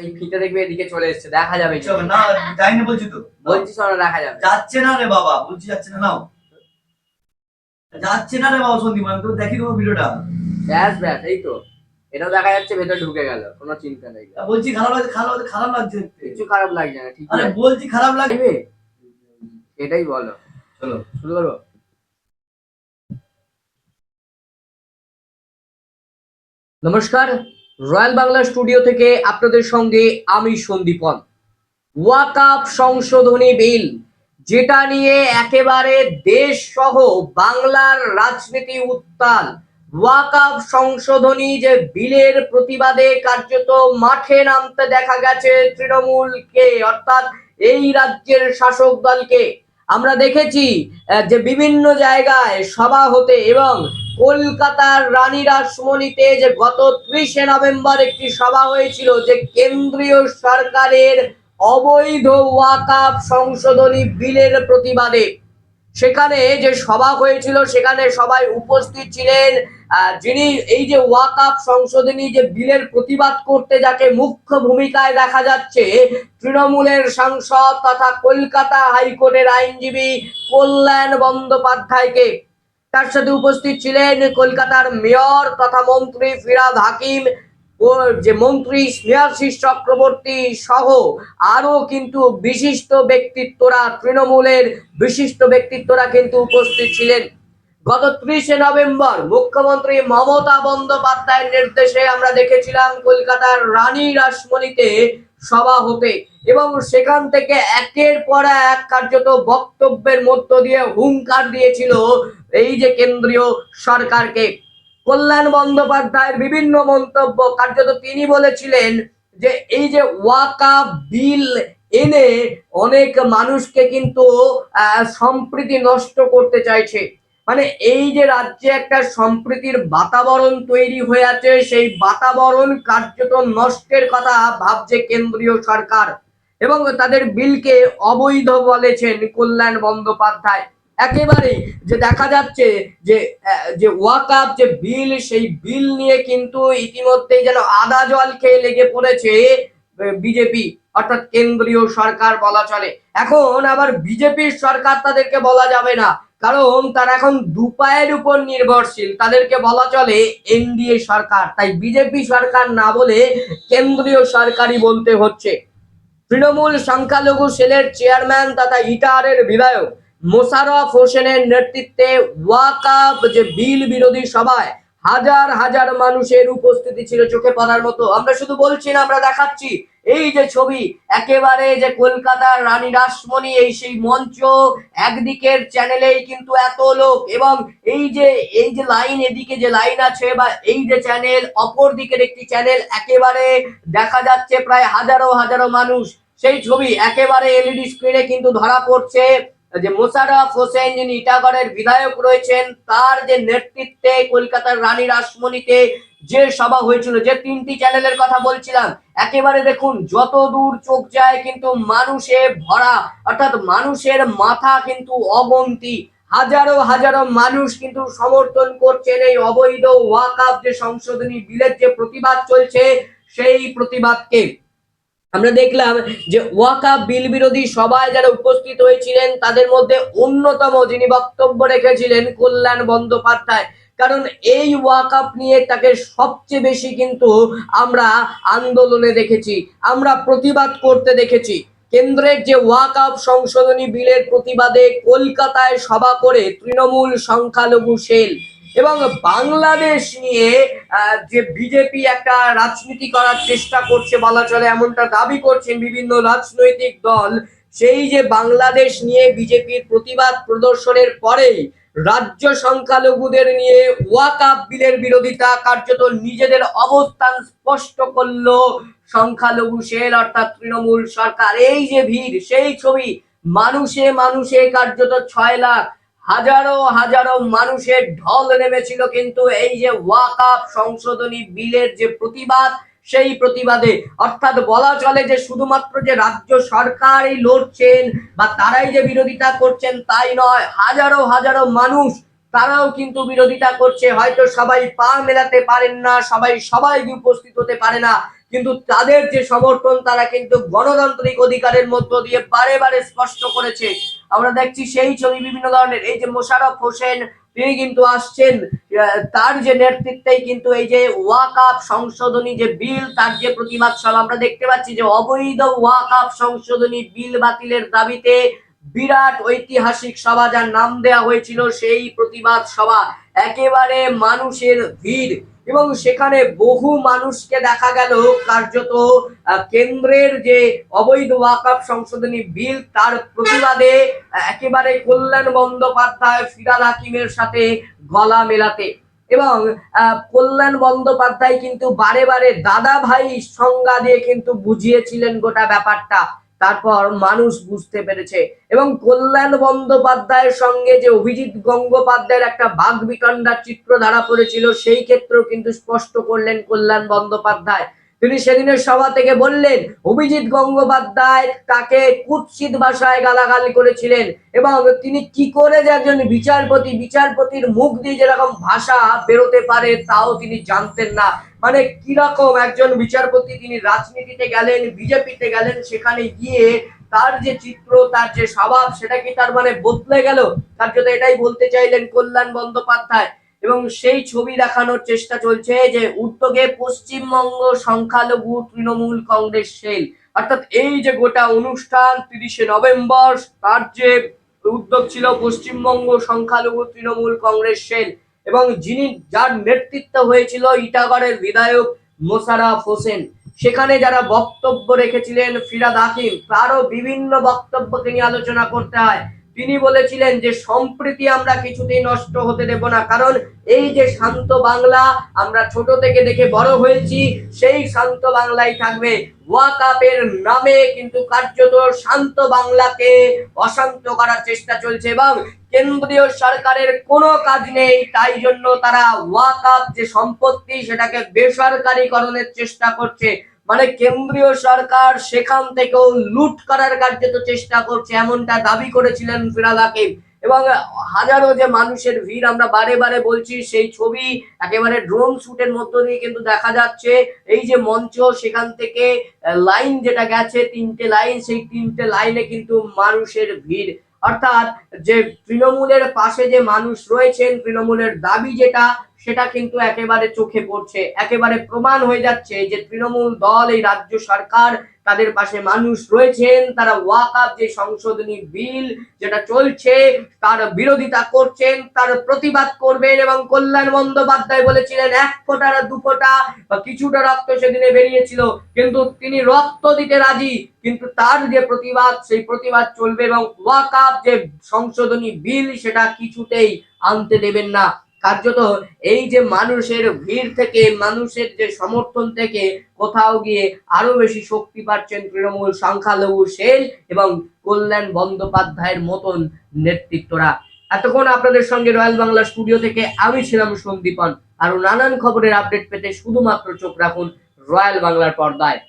সেই ফিতে দেখবে এদিকে চলে এসছে দেখা যাবে চল, না যাইনি বলছি তো। বলছি শোনো দেখা যাবে। যাচ্ছে না রে বাবা বলছি যাচ্ছে না নাও। যাচ্ছে না রে বাবা সন্দীপ আমি তো দেখি দেবো ভিডিওটা। ব্যাস ব্যাস এই তো। এটাও দেখা যাচ্ছে ভেতর ঢুকে গেল কোনো চিন্তা নেই। বলছি খারাপ লাগছে খারাপ খারাপ লাগছে। কিছু খারাপ লাগছে না ঠিক আরে বলছি খারাপ লাগছে। এটাই বলো। চলো। শুরু করব নমস্কার। রয়্যাল বাংলা স্টুডিও থেকে আপনাদের সঙ্গে আমি সন্দীপন। ওয়াকাপ সংশোধনী বিল, যেটা নিয়ে একেবারে দেশ সহ বাংলার রাজনীতি উত্তাল। ওয়াকাপ সংশোধনী যে বিলের প্রতিবাদে কার্যত মাঠে নামতে দেখা গেছে তৃণমূলকে, অর্থাৎ এই রাজ্যের শাসক দলকে। আমরা দেখেছি যে বিভিন্ন জায়গায় সভা হতে এবং কলকাতার রানী রাসমণিতে যে গত ত্রিশে নভেম্বর একটি সভা হয়েছিল যে কেন্দ্রীয় সরকারের অবৈধ ওয়াকাপ সংশোধনী বিলের প্রতিবাদে। সেখানে যে সভা হয়েছিল, সেখানে সবাই উপস্থিত ছিলেন। যিনি এই যে ওয়াকাপ সংশোধনী যে বিলের প্রতিবাদ করতে যাকে মুখ্য ভূমিকায় দেখা যাচ্ছে, তৃণমূলের সাংসদ তথা কলকাতা হাইকোর্টের আইনজীবী কল্যাণ বন্দ্যোপাধ্যায়কে। তার সাথে উপস্থিত ছিলেন কলকাতার মেয়র তথা মন্ত্রী ফিরাদ হাকিম যে মন্ত্রী স্নেহাশিস চক্রবর্তী সহ আরও কিন্তু বিশিষ্ট ব্যক্তিত্বরা, তৃণমূলের বিশিষ্ট ব্যক্তিত্বরা কিন্তু উপস্থিত ছিলেন। গত ত্রিশে নভেম্বর মুখ্যমন্ত্রী মমতা বন্দ্যোপাধ্যায়ের নির্দেশে আমরা দেখেছিলাম কলকাতার রানী রাসমণিতে সভা হতে এবং সেখান থেকে একের পর এক কার্যত বক্তব্যের মধ্য দিয়ে হুঙ্কার দিয়েছিল এই যে কেন্দ্রীয় সরকারকে। কল্যাণ বন্দ্যোপাধ্যায়ের বিভিন্ন মন্তব্য কার্যত তিনি বলেছিলেন যে এই যে ওয়াকা বিল এনে অনেক মানুষকে কিন্তু সম্প্রীতি নষ্ট করতে চাইছে। মানে এই যে রাজ্যে একটা সম্প্রীতির বাতাবরণ তৈরি হয়ে আছে, সেই বাতাবরণ কার্যত নষ্টের কথা ভাবছে কেন্দ্রীয় সরকার এবং তাদের বিলকে অবৈধ বলেছেন কল্যাণ বন্দ্যোপাধ্যায়। একেবারে যে দেখা যাচ্ছে যে যে ওয়াকাপ যে বিল, সেই বিল নিয়ে কিন্তু ইতিমধ্যেই যেন আদা জল খেয়ে লেগে পড়েছে বিজেপি, অর্থাৎ কেন্দ্রীয় সরকার বলা চলে। এখন আবার বিজেপির সরকার তাদেরকে বলা যাবে না। কারণ তারা এখন দুপায়ের উপর নির্ভরশীল। তাদেরকে বলা চলে এনডিএ সরকার। তাই বিজেপি সরকার না বলে কেন্দ্রীয় সরকারই বলতে হচ্ছে। তৃণমূল সংখ্যালঘু সেলের চেয়ারম্যান তথা ইটারের বিধায়ক মোশারফ হোসেনের নেতৃত্বে ওয়াকাপ যে বিল বিরোধী সভায় হাজার হাজার মানুষের উপস্থিতি ছিল চোখে পড়ার মতো। আমরা শুধু বলছি না, আমরা দেখাচ্ছি। এই যে ছবি, একেবারে যে কলকাতার রানী রাসমণি, এই সেই মঞ্চ একদিকের চ্যানেলেই কিন্তু এত লোক এবং এই যে এই যে লাইন এদিকে যে লাইন আছে বা এই যে চ্যানেল অপর দিকের একটি চ্যানেল একেবারে দেখা যাচ্ছে প্রায় হাজারো হাজারো মানুষ। সেই ছবি একেবারে এলইডি স্ক্রিনে কিন্তু ধরা পড়ছে। যে মোশাররফ হোসেন যিনি ইটাগড়ের বিধায়ক রয়েছেন, তার যে নেতৃত্বে কলকাতার রানী রাসমণিতে যে সভা হয়েছিল, যে তিনটি চ্যানেলের কথা বলছিলাম, একেবারে দেখুন, যত দূর চোখ যায় কিন্তু মানুষে ভরা, অর্থাৎ মানুষের মাথা কিন্তু অগন্তি। হাজারো হাজারো মানুষ কিন্তু সমর্থন করছেন এই অবৈধ ওয়াকাপ যে সংশোধনী বিলের যে প্রতিবাদ চলছে, সেই প্রতিবাদকে। আমরা দেখলাম যে ওয়াকা বিল বিরোধী সভায় যারা উপস্থিত হয়েছিলেন, তাদের মধ্যে অন্যতম যিনি বক্তব্য রেখেছিলেন কল্যাণ বন্দ্যোপাধ্যায়। কারণ এই ওয়াকাপ নিয়ে তাকে সবচেয়ে বেশি কিন্তু আমরা আন্দোলনে দেখেছি, আমরা প্রতিবাদ করতে দেখেছি। কেন্দ্রের যে ওয়াকাপ সংশোধনী বিলের প্রতিবাদে কলকাতায় সভা করে তৃণমূল সংখ্যালঘু সেল এবং বাংলাদেশ নিয়ে যে বিজেপি একটা রাজনীতি করার চেষ্টা করছে বলা চলে, এমনটা দাবি করছেন বিভিন্ন রাজনৈতিক দল, সেই যে বাংলাদেশ নিয়ে বিজেপির প্রতিবাদ প্রদর্শনের পরেই রাজ্য সংখ্যালঘুদের নিয়ে ওয়াকাপ বিলের বিরোধিতা কার্যত নিজেদের অবস্থান স্পষ্ট করল সংখ্যালঘু সেল অর্থাৎ তৃণমূল সরকার। এই যে ভিড়, সেই ছবি, মানুষে মানুষে কার্যত ছয় লাখ হাজারো হাজারো মানুষের ঢল নেমেছিল কিন্তু এই যে ওয়াকাপ সংশোধনী বিলের যে প্রতিবাদ, সেই প্রতিবাদে, অর্থাৎ বলা চলে যে শুধুমাত্র যে রাজ্য সরকারই লড়ছেন বা তারাই যে বিরোধিতা করছেন তাই নয়, হাজারো হাজারো মানুষ তারাও কিন্তু বিরোধিতা করছে। হয়তো সবাই পা মেলাতে পারেন না, সবাই সবাই উপস্থিত হতে পারে না। কিন্তু তাদের যে সমর্থন, তারা কিন্তু গণতান্ত্রিক অধিকারের মধ্য দিয়ে বারে বারে স্পষ্ট করেছে। আমরা দেখছি সেই ছবি বিভিন্ন ধরনের। এই যে মোশারফ হোসেন, তিনি কিন্তু আসছেন তার যে নেতৃত্বেই কিন্তু এই যে ওয়াকাপ সংশোধনী যে বিল, তার যে প্রতিবাদ সভা, আমরা দেখতে পাচ্ছি যে অবৈধ ওয়াকাপ সংশোধনী বিল বাতিলের দাবিতে বিরাট ঐতিহাসিক সভা, যার নাম দেয়া হয়েছিল সেই প্রতিবাদ সভা। একেবারে মানুষের ভিড়। এবং সেখানে বহু মানুষকে দেখা গেল, কার্যত কেন্দ্রের যে অবৈধ ওয়াকাপ সংশোধনী বিল, তার প্রতিবাদে একেবারে কল্যাণ বন্দ্যোপাধ্যায় ফিরাদ হাকিমের সাথে গলা মেলাতে। এবং কল্যাণ বন্দ্যোপাধ্যায় কিন্তু বারে বারে দাদা ভাই সংজ্ঞা দিয়ে কিন্তু বুঝিয়েছিলেন গোটা ব্যাপারটা। তারপর মানুষ বুঝতে পেরেছে এবং কল্যাণ বন্দ্যোপাধ্যায়ের সঙ্গে যে অভিজিৎ গঙ্গোপাধ্যায়ের একটা বাঘ বিকণ্ডার চিত্র ধারা পড়েছিল, সেই ক্ষেত্রেও কিন্তু স্পষ্ট করলেন কল্যাণ বন্দ্যোপাধ্যায়। তিনি সেদিনের সভা থেকে বললেন, অভিজিৎ গঙ্গোপাধ্যায় তাকে কুৎসিত ভাষায় গালাগালি করেছিলেন এবং তিনি কি করে যে একজন বিচারপতি, বিচারপতির মুখ দিয়ে যেরকম ভাষা বেরোতে পারে তাও তিনি জানতেন না। মানে কীরকম একজন বিচারপতি তিনি রাজনীতিতে গেলেন, বিজেপিতে গেলেন, সেখানে গিয়ে তার যে চিত্র, তার যে স্বভাব, সেটা কি তার মানে বদলে গেল? তার জন্য এটাই বলতে চাইলেন কল্যাণ বন্দ্যোপাধ্যায়। এবং সেই ছবি দেখানোর চেষ্টা চলছে যে উদ্যোগে পশ্চিমবঙ্গ সংখ্যালঘু তৃণমূল কংগ্রেস সেল। অর্থাৎ এই যে গোটা অনুষ্ঠান, তিরিশে নভেম্বর, তার যে উদ্যোগ ছিল পশ্চিমবঙ্গ সংখ্যালঘু তৃণমূল কংগ্রেস সেল এবং যিনি যার নেতৃত্ব হয়েছিল ইটাগড়ের বিধায়ক মোশাররফ হোসেন। সেখানে যারা বক্তব্য রেখেছিলেন ফিরাদ হাকিম, তারও বিভিন্ন বক্তব্যকে নিয়ে আলোচনা করতে হয়। তিনি বলেছিলেন যে সম্প্রীতি আমরা কিছুতেই নষ্ট হতে দেব না, কারণ এই যে শান্ত বাংলা আমরা ছোট থেকে দেখে বড় হয়েছি, সেই শান্ত বাংলাই থাকবে। ওয়াকাপের নামে কিন্তু কার্যত শান্ত বাংলাকে অশান্ত করার চেষ্টা চলছে এবং কেন্দ্রীয় সরকারের কোনো কাজ নেই, তাই জন্য তারা ওয়াকাপ যে সম্পত্তি সেটাকে বেসরকারীকরণের চেষ্টা করছে। মানে কেন্দ্রীয় সরকার সেখান থেকেও লুট করার কার্যত চেষ্টা করছে, এমনটা দাবি করেছিলেন ফিরাদ হাকিম। এবং হাজারো যে মানুষের ভিড়, আমরা বারে বারে বলছি, সেই ছবি একেবারে ড্রোন শুটের মধ্য দিয়ে কিন্তু দেখা যাচ্ছে। এই যে মঞ্চ, সেখান থেকে লাইন যেটা গেছে, তিনটে লাইন, সেই তিনটে লাইনে কিন্তু মানুষের ভিড়। অর্থাৎ যে তৃণমূলের পাশে যে মানুষ রয়েছেন, তৃণমূলের দাবি যেটা সেটা কিন্তু একেবারে চোখে পড়ছে, একেবারে প্রমাণ হয়ে যাচ্ছে যে তৃণমূল দল, এই রাজ্য সরকার, তাদের পাশে মানুষ রয়েছেন, তারা ওয়াকাপ যে সংশোধনী বিল যেটা চলছে, তার বিরোধিতা করছেন, তার প্রতিবাদ করবেন এবং কল্যাণ বন্দ্যোপাধ্যায় বলেছিলেন, এক ফোঁটা দু ফোঁটা বা কিছুটা রক্ত সেদিনে বেরিয়েছিল, কিন্তু তিনি রক্ত দিতে রাজি, কিন্তু তার যে প্রতিবাদ, সেই প্রতিবাদ চলবে এবং ওয়াকাপ যে সংশোধনী বিল, সেটা কিছুতেই আনতে দেবেন না। কার্যত এই যে মানুষের ভিড় থেকে, মানুষের যে সমর্থন থেকে কোথাও গিয়ে আরও বেশি শক্তি পাচ্ছেন তৃণমূল সংখ্যালঘু সেল এবং কল্যাণ বন্দ্যোপাধ্যায়ের মতন নেতৃত্বরা। এতক্ষণ আপনাদের সঙ্গে রয়্যাল বাংলা স্টুডিও থেকে আমি ছিলাম সন্দীপন। আরও নানান খবরের আপডেট পেতে শুধুমাত্র চোখ রাখুন রয়্যাল বাংলার পর্দায়।